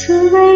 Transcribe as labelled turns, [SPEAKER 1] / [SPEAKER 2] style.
[SPEAKER 1] சுவை